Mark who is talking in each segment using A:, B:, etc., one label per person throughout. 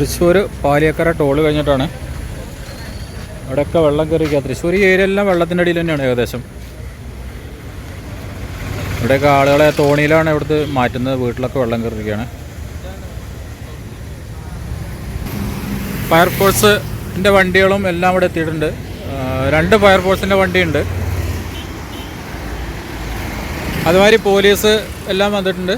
A: Thrissur Paliyekkara toll കഴിഞ്ഞിട്ടാണ്. അവിടെയൊക്കെ വെള്ളം കയറിയിരിക്കുക തൃശ്ശൂർ ഈ ഏരിയ എല്ലാം വെള്ളത്തിന്റെ അടിയിൽ തന്നെയാണ് ഏകദേശം. ഇവിടെയൊക്കെ ആളുകളെ തോണിയിലാണ് ഇവിടുത്തെ മാറ്റുന്നത്. വീട്ടിലൊക്കെ വെള്ളം കയറിയിരിക്കുകയാണ് ഫയർഫോഴ്സിന്റെ വണ്ടികളും എല്ലാം ഇവിടെ എത്തിയിട്ടുണ്ട്. രണ്ട് ഫയർഫോഴ്സിന്റെ വണ്ടിയുണ്ട്. അതുമാതിരി പോലീസ് എല്ലാം വന്നിട്ടുണ്ട്.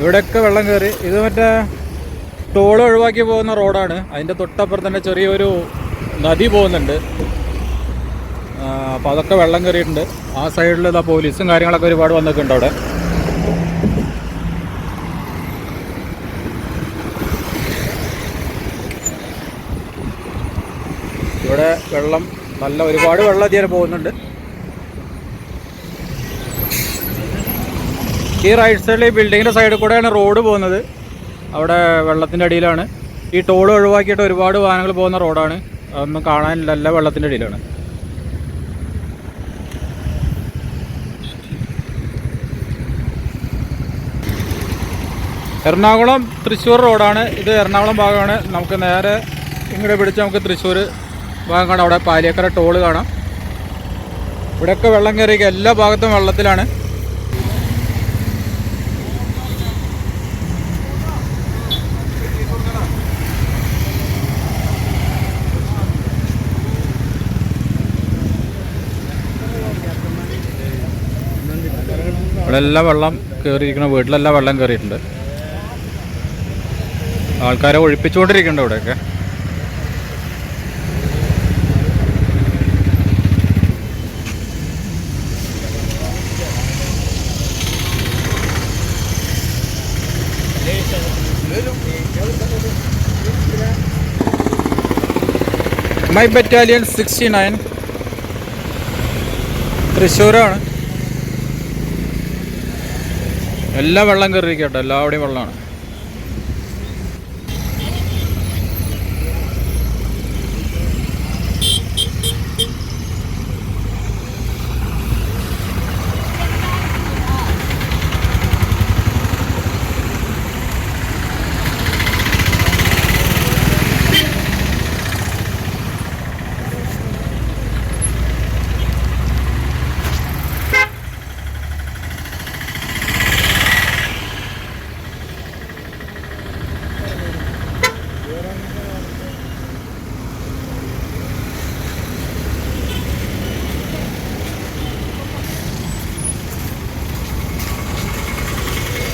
A: ഇവിടെയൊക്കെ വെള്ളം കയറി ഇത് മറ്റേ ടോൾ ഒഴിവാക്കി പോകുന്ന റോഡാണ്. അതിന്റെ തൊട്ടപ്പുറത്ത് തന്നെ ചെറിയൊരു നദി പോകുന്നുണ്ട്. അപ്പോൾ അതൊക്കെ വെള്ളം കയറിയിട്ടുണ്ട് ആ സൈഡിൽ ഇതാ പോലീസും കാര്യങ്ങളൊക്കെ ഒരുപാട് വന്നിട്ടുണ്ട് അവിടെ. ഇവിടെ വെള്ളം നല്ല ഒരുപാട് വെള്ളം അധികം പോകുന്നുണ്ട്. ഈ റൈറ്റ് സൈഡിൽ ഈ ബിൽഡിങ്ങിന്റെ സൈഡിൽ കൂടെയാണ് റോഡ് പോകുന്നത്. അവിടെ വെള്ളത്തിന്റെ അടിയിലാണ്. ഈ ടോൾ ഒഴിവാക്കിയിട്ട് ഒരുപാട് വാഹനങ്ങൾ പോകുന്ന റോഡാണ് അതൊന്നും കാണാനില്ല വെള്ളത്തിന്റെ അടിയിലാണ്. എറണാകുളം തൃശ്ശൂർ റോഡാണ് ഇത് എറണാകുളം ഭാഗമാണ്. നമുക്ക് നേരെ ഇങ്ങോട്ട് പിടിച്ച് നമുക്ക് തൃശ്ശൂർ ഭാഗം കാണാം. അവിടെ പാലിയക്കര ടോൾ കാണാം. ഇവിടെയൊക്കെ വെള്ളം കയറിയ എല്ലാ ഭാഗത്തും വെള്ളത്തിലാണ്. ഇവിടെ എല്ലാം വെള്ളം കയറിയിരിക്കണം വീട്ടിലെല്ലാം വെള്ളം കയറിയിട്ടുണ്ട് ആൾക്കാരെ ഒഴിപ്പിച്ചുകൊണ്ടിരിക്കുന്നുണ്ട് ഇവിടെയൊക്കെ. മൈ ബറ്റാലിയൻ സിക്സ്റ്റി നയൻ തൃശ്ശൂരാണ്. എല്ലാം വെള്ളം കയറിയിരിക്കട്ടെ എല്ലാവിടെയും വെള്ളമാണ്.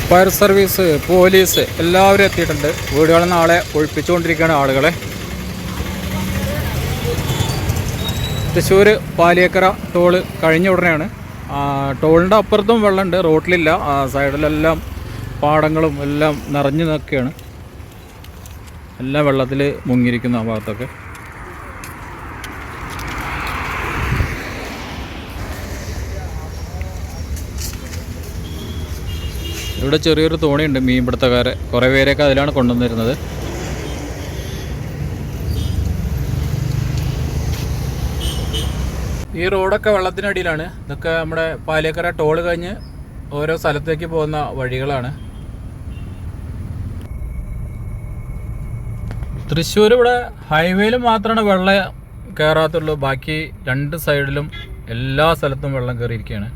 A: ഫയർ സർവീസ് പോലീസ് എല്ലാവരും എത്തിയിട്ടുണ്ട്. വീടുകളിൽ നാളെ ഒഴിപ്പിച്ചുകൊണ്ടിരിക്കുകയാണ് ആളുകളെ. തൃശ്ശൂർ പാലിയക്കര ടോൾ കഴിഞ്ഞ ഉടനെയാണ്. ടോളിന്റെ അപ്പുറത്തും വെള്ളമുണ്ട് റോട്ടിലില്ല. സൈഡിലെല്ലാം പാടങ്ങളും എല്ലാം നിറഞ്ഞു നിൽക്കുകയാണ്. എല്ലാം വെള്ളത്തിൽ മുങ്ങിയിരിക്കുന്ന ആ ഭാഗത്തൊക്കെ. ഇവിടെ ചെറിയൊരു തോണിയുണ്ട് മീൻപിടുത്തക്കാരെ കുറേ പേരെയൊക്കെ അതിലാണ് കൊണ്ടുവന്നിരുന്നത്. ഈ റോഡൊക്കെ വെള്ളത്തിനടിയിലാണ്. ഇതൊക്കെ നമ്മുടെ പാലേക്കര ടോൾ കഴിഞ്ഞ് ഓരോ സ്ഥലത്തേക്ക് പോകുന്ന വഴികളാണ്. തൃശ്ശൂർ ഇവിടെ ഹൈവേയിൽ മാത്രമാണ് വെള്ളം കയറാത്തുള്ളൂ. ബാക്കി രണ്ട് സൈഡിലും എല്ലാ സ്ഥലത്തും വെള്ളം കയറിയിരിക്കുകയാണ്.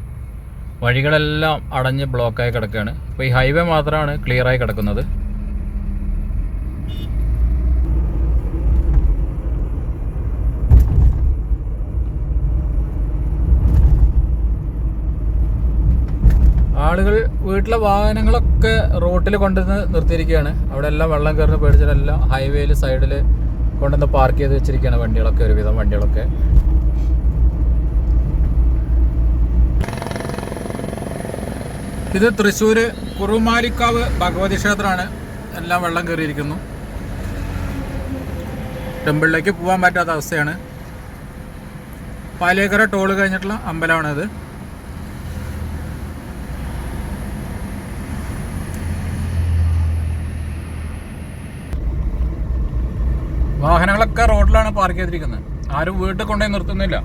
A: വഴികളെല്ലാം അടഞ്ഞ് ബ്ലോക്കായി കിടക്കുകയാണ്. അപ്പോൾ ഈ ഹൈവേ മാത്രമാണ് ക്ലിയറായി കിടക്കുന്നത്. ആളുകൾ വീട്ടിലെ വാഹനങ്ങളൊക്കെ റോട്ടിൽ കൊണ്ടുവന്ന് നിർത്തിയിരിക്കുകയാണ്. അവിടെ എല്ലാം വെള്ളം കയറുന്ന പേടിച്ചിട്ടെല്ലാം ഹൈവേയിൽ സൈഡിൽ കൊണ്ടുവന്ന് പാർക്ക് ചെയ്ത് വെച്ചിരിക്കുകയാണ് വണ്ടികളൊക്കെ ഒരുവിധം വണ്ടികളൊക്കെ. ഇത് തൃശ്ശൂർ കുറുമാലിക്കാവ് ഭഗവതി ക്ഷേത്രമാണ്. എല്ലാം വെള്ളം കയറിയിരിക്കുന്നു. ടെമ്പിളിലേക്ക് പോകാൻ പറ്റാത്ത അവസ്ഥയാണ്. പാലേക്കര ടോൾ കഴിഞ്ഞിട്ടുള്ള അമ്പലമാണിത്. വാഹനങ്ങളൊക്കെ റോഡിലാണ് പാർക്ക് ചെയ്തിരിക്കുന്നത്. ആരും വീട്ടിൽ കൊണ്ടുപോയി നിർത്തുന്നില്ല.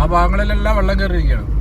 A: ആ ഭാഗങ്ങളിലെല്ലാം വെള്ളം കയറിയിരിക്കുകയാണ്.